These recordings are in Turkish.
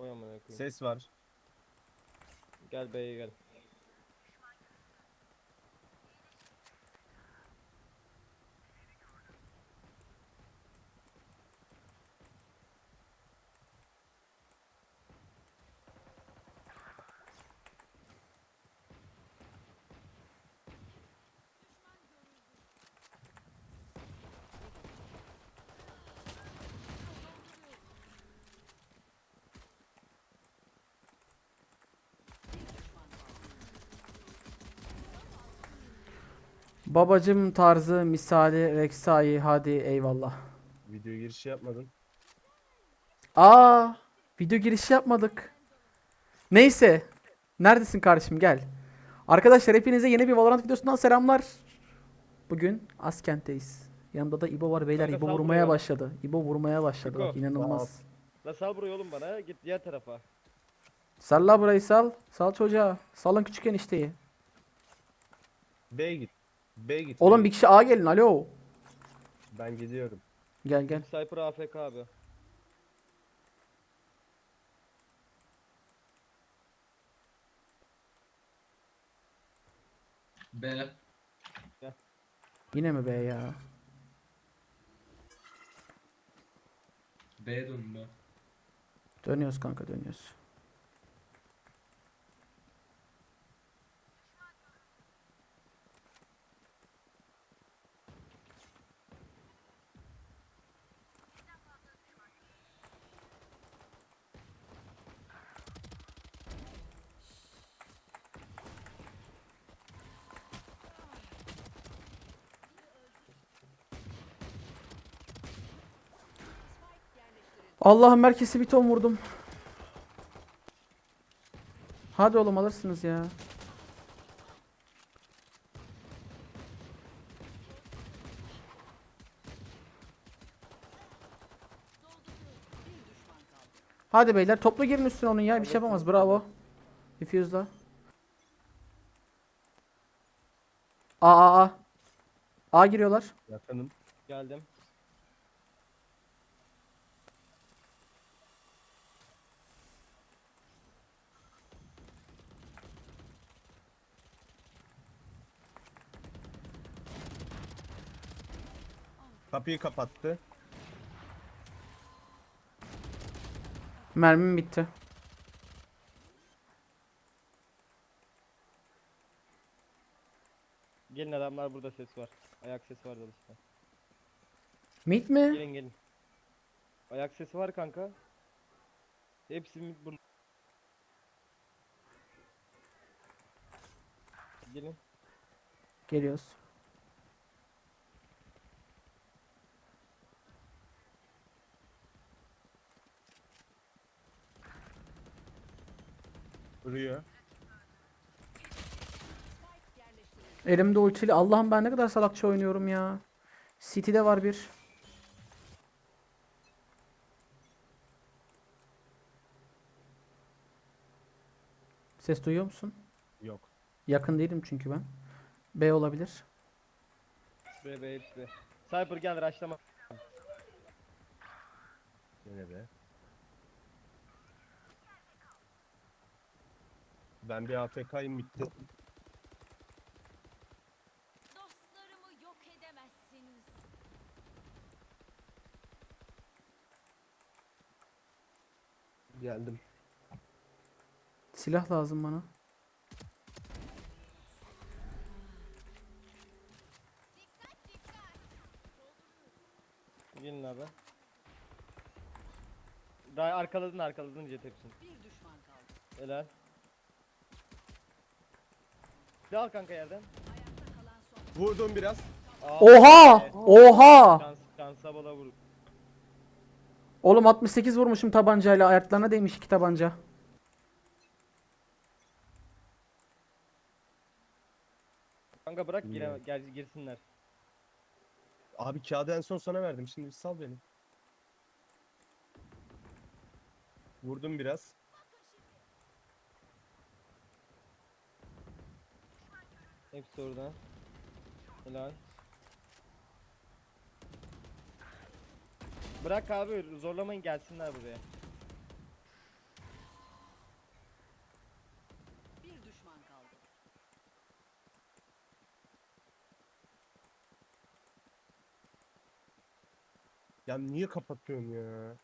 Boy amına koyayım. Ses var. Gel B'ye gel. Babacım tarzı misali Rek'Sai hadi eyvallah. Video girişi yapmadın. Aa, video girişi yapmadık. Neyse. Neredesin kardeşim gel. Arkadaşlar hepinize yeni bir Valorant videosundan selamlar. Bugün Askent'teyiz. Yanında da İbo var beyler. Kanka İbo sal vurmaya buraya. başladı. İbo vurmaya başladı. Bak inanılmaz. La sal burayı oğlum bana. Git diğer tarafa. Salla burayı sal. Sal çocuğa. Salın küçük enişteyi. B git. B git. Oğlum bir kişi A gelin. Alo. Ben gidiyorum. Gel gel. Cypher AFK abi. B. Yine mi be ya? B dönme. Dönüyoruz kanka dönüyoruz. Allah'ım merkezi bir ton vurdum. Hadi oğlum alırsınız ya. Hadi beyler toplu girin üstüne onun ya bir şey yapamaz bravo. Diffuse'da. A A A. A giriyorlar. Yakınım. Geldim. Kapıyı kapattı. Mermim bitti. Gelin adamlar burada ses var. Ayak sesi var işte. Mid mi? Gelin gelin. Ayak sesi var kanka. Hepsi mid burada. Gelin. Geliyoruz. Vuruyor. Elimde ultili. Allah'ım ben ne kadar salakça oynuyorum ya. City'de var bir. Ses duyuyor musun? Yok. Yakın değilim çünkü ben. B olabilir. B B hepsi B. Cypher gel rushlama. Yine B. Ben bir AFK'yim bitti. Dostlarımı yok edemezsiniz. Geldim. Silah lazım bana. Gelin abi. Daha arkaladın arkaladın jet hepsini. Bir düşman kaldı. Helal. Al kanka yerden. Ayakta kalan son. Vurdum biraz. Aa, Oha! be. Oha! Şans, şansa bala vur. Oğlum 68 vurmuşum tabancayla. Ayaklarına değmiş iki tabanca. Kanka bırak gire, gel girsinler. Abi kağıdı en son sana verdim. Şimdi bir sal beni. Vurdum biraz. Hepsi orada. Helal. Bırak abi zorlamayın gelsinler buraya. Bir düşman kaldı. Ya niye kapatıyorsun ya?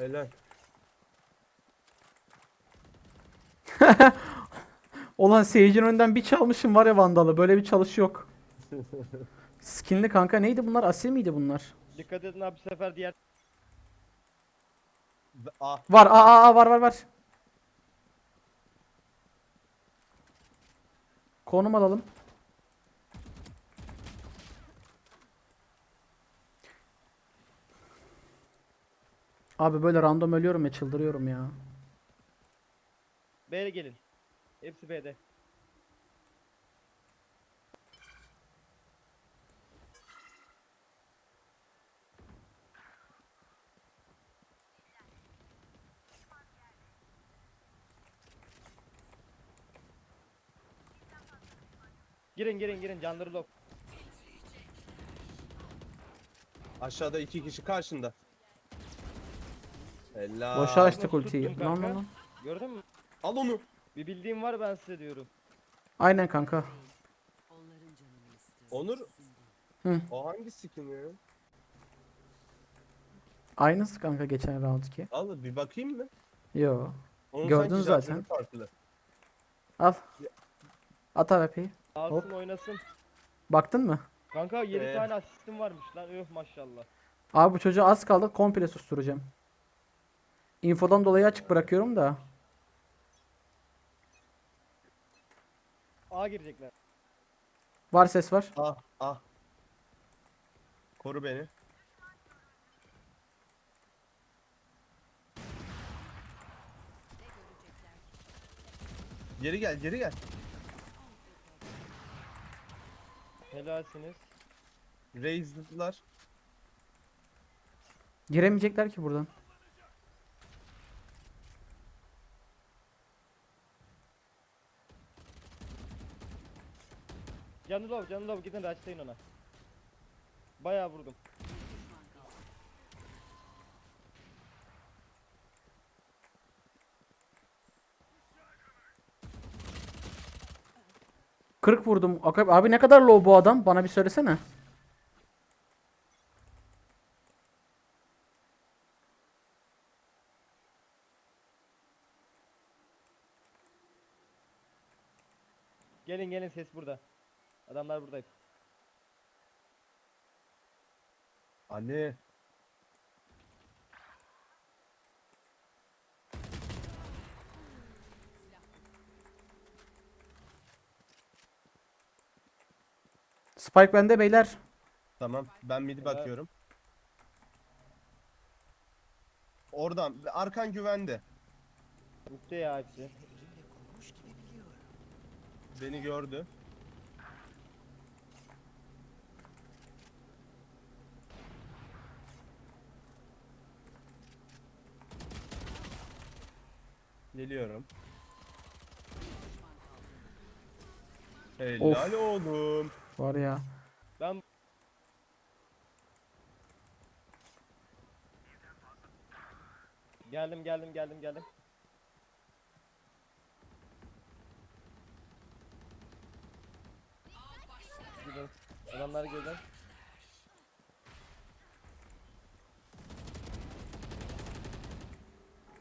Helal. Olan seyircinin önünden bir çalmışım var ya Vandal'ı. Böyle bir çalış yok. Skinli kanka neydi bunlar? Asil miydi bunlar? Dikkat edin abi bu sefer diğer Ah Var aa, aa var var var. Konum alalım. Abi böyle random ölüyorum ya çıldırıyorum ya. B'ye gelin. Hepsi B'de. Girin girin girin canları low. aşağıda iki kişi karşında. Helal. Boşa açtık ultiyi. Lan lan lan. Gördün mü? Al onu. Bir bildiğim var ben size diyorum. Aynen kanka. Onur. Hı. O hangi skin ya? Aynısı kanka geçen roundki. Al bir bakayım mı? Yo. Onun Gördün sanki zaten. Farklı. Al. At AWP'yi. Alsın oynasın. Baktın mı? Kanka 7 Ee. tane asistim varmış lan. Öh maşallah. Abi bu çocuğa az kaldı komple susturacağım. Infodan dolayı açık bırakıyorum da. A girecekler. Var ses var. Ah ah. Koru beni. Geri gel geri gel. Helalsiniz. Raised'lar. Giremeyecekler ki buradan. Canı low. Gidin rushlayın ona. Bayağı vurdum. Kırk vurdum. Ak- Abi ne kadar low bu adam? Bana bir söylesene. Gelin gelin ses burada. Adamlar burada. hep. Anne. Spike bende beyler. Tamam ben midi Evet. bakıyorum. Oradan arkan güvende. Bitti ya hepsi. Beni gördü. Geliyorum. Helal oğlum. Var ya. Ben Geldim geldim geldim geldim. Gidin. Adamlar gidin.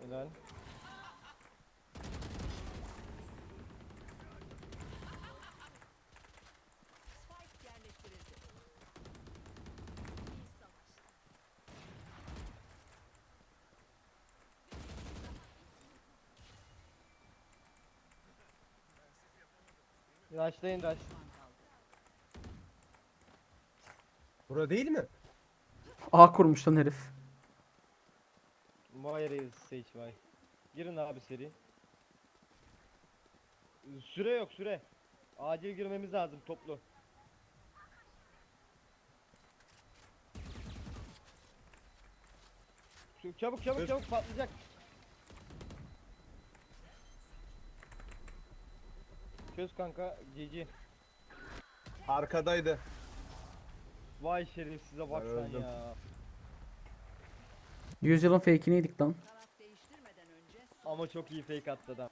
Helal. Rushlayın rush. Bura değil mi? A kurmuş lan herif. Vay reis Sage vay. Girin abi seri. Süre yok süre. Acil girmemiz lazım toplu. Şu- Çabuk çabuk çabuk patlayacak. Çöz kanka GG. Arkadaydı. Vay şerif size bak sen öldüm. ya. Yüzyılın fake'ini yedik lan. Ama çok iyi fake attı adam.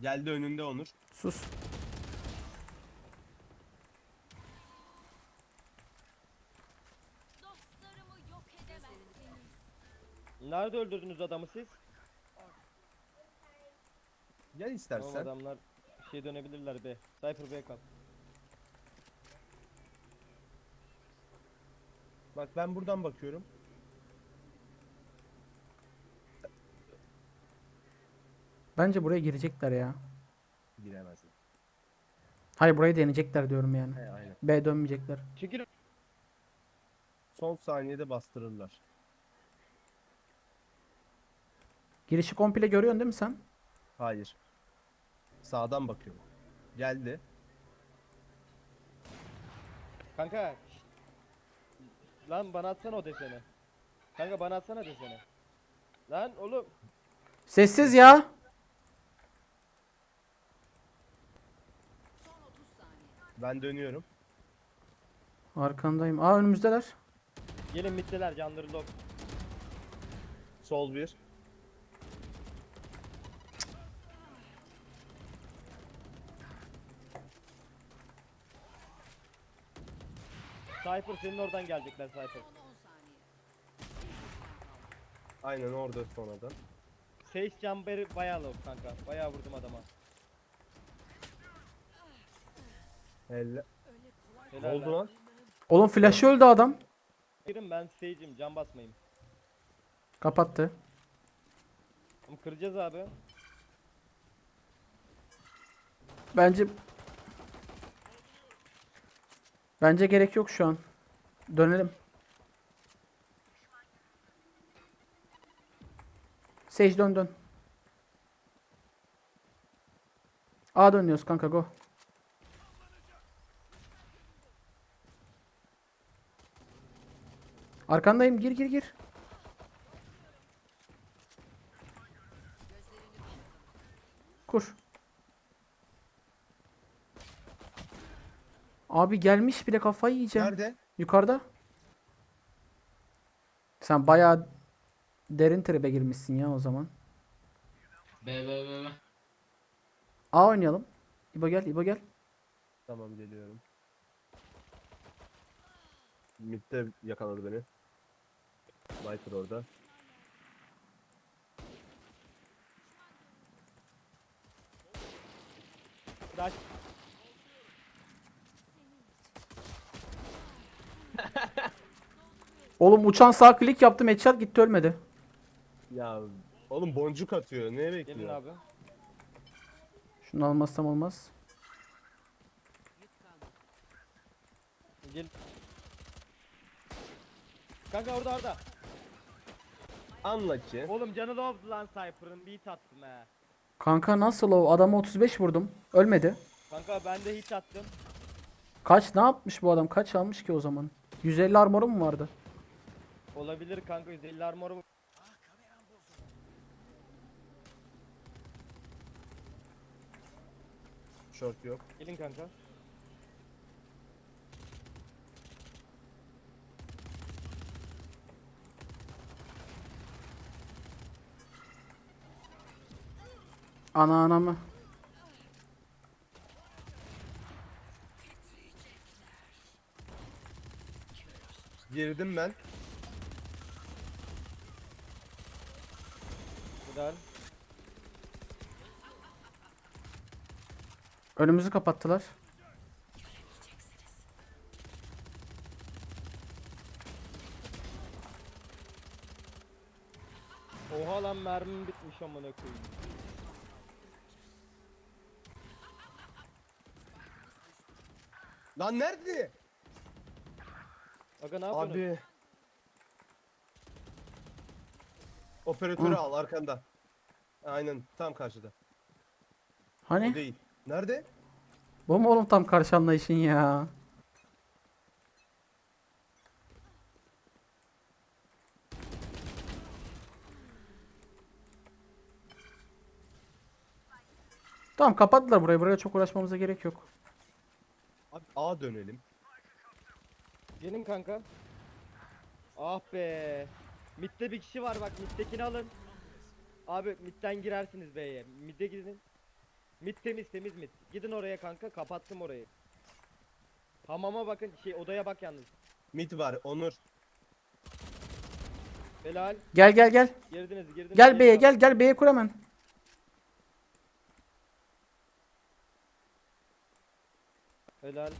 Geldi önünde Onur. Sus. Nerede öldürdünüz adamı siz? Gel Tamam istersen. adamlar bir şey dönebilirler be. Cypher B kal. Bak ben buradan bakıyorum. Bence buraya girecekler ya. Giremezsin. Hayır burayı deneyecekler diyorum yani. He aynen. B dönmeyecekler. Çekil. Son saniyede bastırırlar. Girişi komple görüyorsun değil mi sen? Hayır. Sağdan bakıyorum. Geldi. Kanka. Lan bana atsana o deseni. Kanka bana atsana deseni. Lan oğlum. Sessiz ya. Son 30 saniye. Ben dönüyorum. Arkandayım. Aa önümüzdeler. Gelin mitteler canları lob. Sol bir. Cypher senin oradan gelecekler Cypher. Son 10 saniye. Aynen orada sonradan. Sage Jumper'ı bayağı low kanka. Bayağı vurdum adama. Elle. Helal Ne oldu lan? Oğlum flash'ı öldü adam. Girin ben Sage'im can basmayayım. Kapattı. Oğlum kıracağız abi. Bence Bence gerek yok şu an. Dönelim. Sage dön dön. A dönüyoruz kanka go. Arkandayım gir gir gir. Kur. Abi gelmiş bile kafayı yiyeceğim. Nerede? Yukarıda. Sen bayağı derin tribe girmişsin ya o zaman. B B B B. A oynayalım. İbo gel, İbo gel. Tamam geliyorum. Mid'de yakaladı beni. Viper orada. Flash. Oğlum uçan sağ klik yaptım headshot gitti ölmedi. Ya oğlum boncuk atıyor. Neye Gelin bekliyor? abi. Şunu almazsam olmaz. Gel. Kanka orada orada. Unlucky. Oğlum canı low lan Cypher'ın beat attım he. Kanka nasıl o? Adama 35 vurdum. Ölmedi. Kanka ben de hiç attım. Kaç ne yapmış bu adam? Kaç almış ki o zaman? 150 armoru mu vardı? Olabilir kanka 150 armorum. Short yok. Gelin kanka. Ana anamı. Girdim ben. Güzel. Önümüzü kapattılar. Oha lan mermim bitmiş amına koyayım. Lan nerede? Aga ne yapıyorsun? Abi. Operatörü Hı. al arkanda. Aynen tam karşıda. O Hani? değil. Nerede? Bu mu oğlum tam karşı anlayışın ya? Tamam kapattılar burayı. Buraya çok uğraşmamıza gerek yok. Abi A dönelim. Gelin kanka. Ah be. Mid'de bir kişi var bak mid'dekini alın. Abi mid'den girersiniz B'ye. Mid'e gidin. Mid temiz temiz mid. Gidin oraya kanka kapattım orayı. Hamama bakın şey odaya bak yalnız. Mid var Onur. Helal. Gel gel gel. Girdiniz girdiniz. Gel B'ye gel gel B'ye kur hemen. Helal.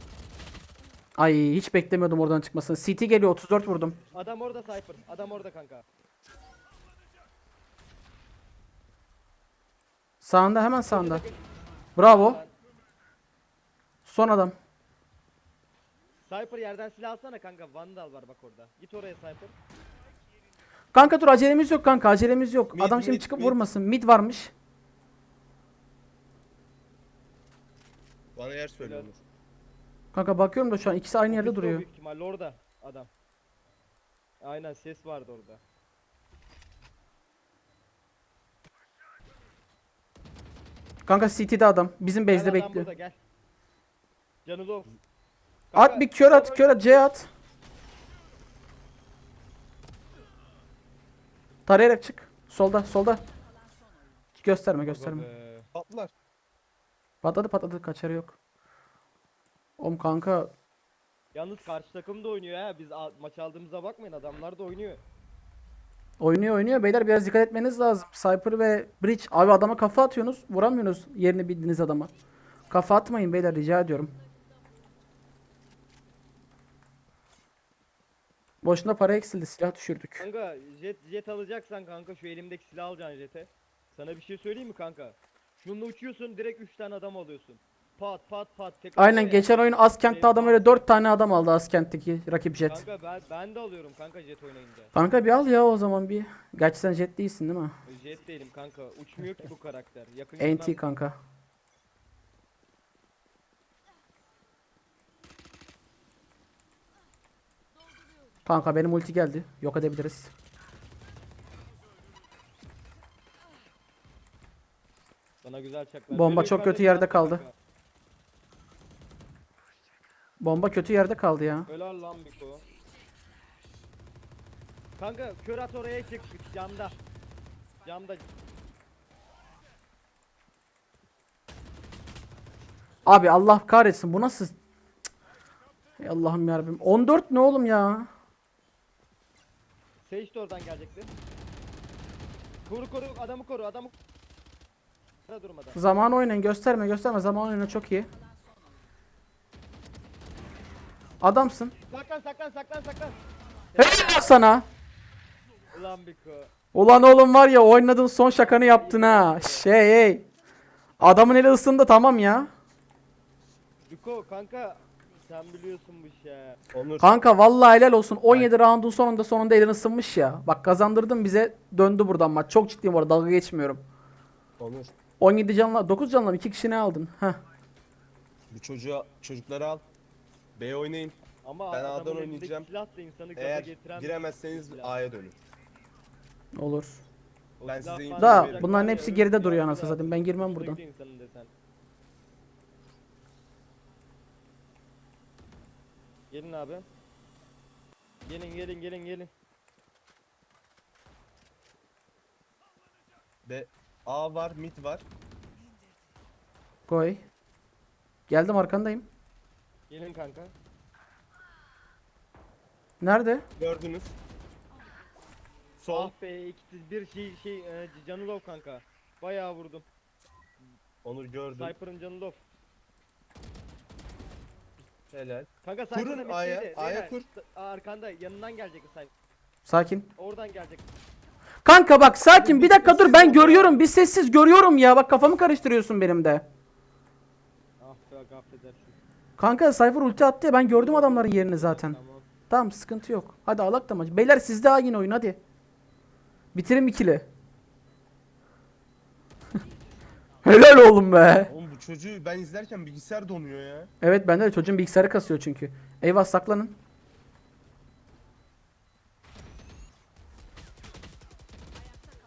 Ay hiç beklemiyordum oradan çıkmasını. CT geliyor 34 vurdum. Adam orada Cypher. Adam orada kanka. Sağında hemen sağında. Bravo. Son adam. Cypher yerden silah alsana kanka. Vandal var bak orada. Git oraya Cypher. Kanka dur acelemiz yok kanka acelemiz yok. Mid, adam şimdi mid, çıkıp mid. vurmasın. Mid varmış. Bana yer söyle Helal. Kanka bakıyorum da şu an ikisi aynı yerde o duruyor. Büyük ihtimalle orada adam. Aynen ses vardı orada. Kanka CT'de adam. Bizim Gel base'de adam bekliyor. burada gel. Canı. At bir kör at, kör at, C at. Tarayarak çık. Solda, solda. Gösterme, gösterme. Patlar. Patladı patladı, kaçarı yok. Oğlum kanka, Yalnız karşı takım da oynuyor ha. Biz a- maç aldığımıza bakmayın adamlar da oynuyor. oynuyor oynuyor. Beyler biraz dikkat etmeniz lazım. Cypher ve Breach. Abi adama kafa atıyorsunuz, vuramıyorsunuz yerini bildiğiniz adama. Kafa atmayın beyler rica ediyorum. Boşuna para eksildi, silah düşürdük. Kanka jet jet alacaksan kanka şu elimdeki silah alacaksın jete. Sana bir şey söyleyeyim mi kanka? Şununla uçuyorsun direkt 3 tane adam alıyorsun. Pat pat pat tek Aynen geçen oyun Askent'te adam öyle 4 tane adam aldı Askent'teki rakip jet. Kanka ben, ben de alıyorum kanka jet oynayınca. Kanka bir al ya o zaman bir. Gerçi sen jet değilsin değil mi? Jet değilim kanka. Uçmuyor ki bu karakter. Yakın NT kanka. Kanka benim ulti geldi. Yok edebiliriz. Sana güzel çaklar. Bomba çok kötü yerde kaldı. kanka. Bomba kötü yerde kaldı ya. Helal lan Biko. Kanka kör at oraya çık camda. Camda. Abi Allah kahretsin bu nasıl... Cık. Ey Allah'ım yarabbim. 14 ne oğlum ya? Sage de oradan gelecekti. Koru koru adamı koru adamı. Durmadan. Zaman oynayın gösterme gösterme zaman oyna çok iyi. Adamsın. Saklan saklan saklan saklan. Helal sana. Ulan Biko. Ulan oğlum var ya oynadığın son şakanı yaptın ha. Şey hey. Adamın eli ısındı tamam ya. Biko kanka sen biliyorsun bu ha. Onur. Kanka vallahi helal olsun. 17 roundun sonunda sonunda elin ısınmış ya. Bak kazandırdın bize döndü buradan maç. Çok ciddiyim orada dalga geçmiyorum. Onur. 17 canla 9 canla 2 kişi ne aldın? Heh. Bu çocuğa çocukları al. B oynayın. Ama Ben adamın A'dan elindeki oynayacağım. Silah da insanı gaza Eğer getiren giremezseniz silah. A'ya dönün. Olur. O ben silah size falan info Da veririm. bunların hepsi geride duruyor anasını satayım. Ben girmem buradan. gidiyor insanın desen. Gelin abi. Gelin gelin gelin gelin. B A var, mid var. Koy. Geldim arkandayım. Gelin kanka. Nerede? Gördünüz. Sol. Ah be ikisi bir şey şey e, canı low kanka. Bayağı vurdum. Onur gördüm. Sniper'ın canı low. Helal. Kanka Kurun Sniper'ın A'ya, A'ya beyler. kur. S- Arkanda yanından gelecek Sniper. Sakin. Oradan gelecek. Kanka bak sakin. Bir dakika dur ben görüyorum. Bir sessiz görüyorum ya. Bak kafamı karıştırıyorsun benim de. Ah be affedersin. Kanka Cypher ulti attı ya ben gördüm adamların yerini zaten. Tamam. Tamam sıkıntı yok. Hadi alak da maç. Beyler siz daha yine oyun hadi. Bitirin ikili. Helal oğlum be. Oğlum bu çocuğu ben izlerken bilgisayar donuyor ya. Evet bende de çocuğun bilgisayarı kasıyor çünkü. Eyvah saklanın.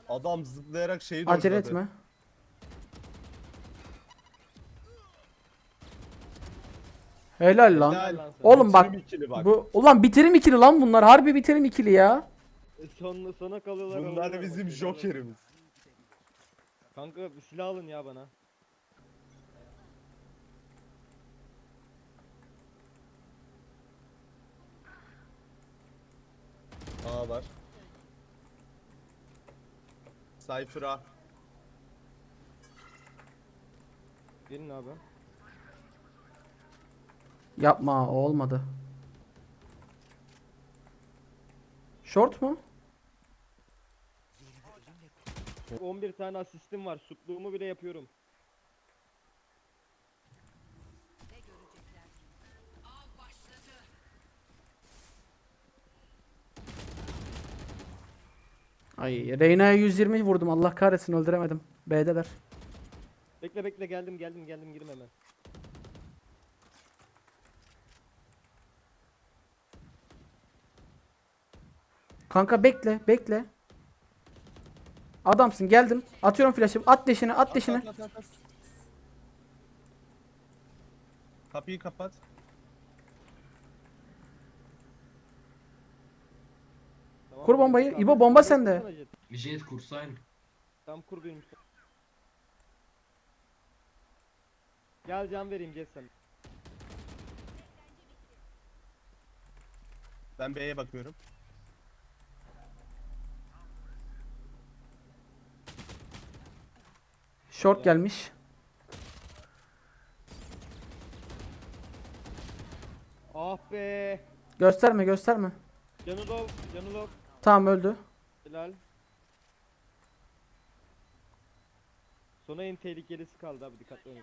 Adam zıplayarak şeyi Acele dojladı. etme. Helal lan. Helal lan sana. Oğlum bak, bak. Bu, ulan bitirim ikili lan bunlar. Harbi bitirim ikili ya. E, Sonuna sona kalıyorlar. Bunlar da bizim jokerimiz. Kanka bir silah alın ya bana. A var. Cypher Gelin abi. Yapma o olmadı. Short mu? 11 tane asistim var. Sukluğumu bile yapıyorum. Ay Reyna'ya 120 vurdum Allah kahretsin öldüremedim. B'deler. Bekle bekle geldim geldim geldim girme hemen. Kanka bekle bekle. Adamsın geldim. Atıyorum flash'ı. At deşini at deşini. At, at, at, at. Kapıyı kapat. Tamam, Kur bombayı. İbo, bomba sende. kursana jet. Kursayn. Tam kur benim. Gel can vereyim jet sana. Ben B'ye bakıyorum. Short gelmiş. Ah be. Gösterme gösterme. Canı lov, canı lov. Tamam öldü. Helal. Sona en tehlikelisi kaldı abi dikkatli olun.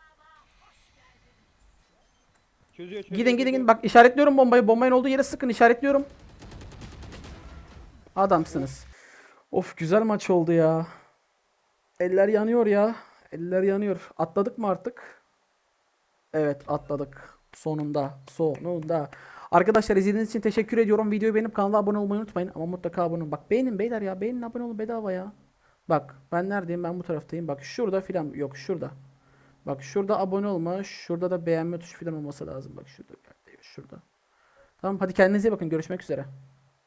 Çözüyor çözüyor. Gidin gidin gidin. Bak işaretliyorum bombayı. Bombayın olduğu yere sıkın işaretliyorum. Adamsınız. Of güzel maç oldu ya. Eller yanıyor ya. Eller yanıyor. Atladık mı artık? Evet atladık. Sonunda. Sonunda. Arkadaşlar izlediğiniz için teşekkür ediyorum. Videoyu beğenip kanala abone olmayı unutmayın. Ama mutlaka abone olun. Bak beğenin beyler ya. Beğenin abone olun bedava ya. Bak ben neredeyim? Ben bu taraftayım. Bak şurada filan. Yok şurada. Bak şurada abone olma. Şurada da beğenme tuşu filan olması lazım. Bak şurada. Şurada. Tamam hadi kendinize bakın. Görüşmek üzere.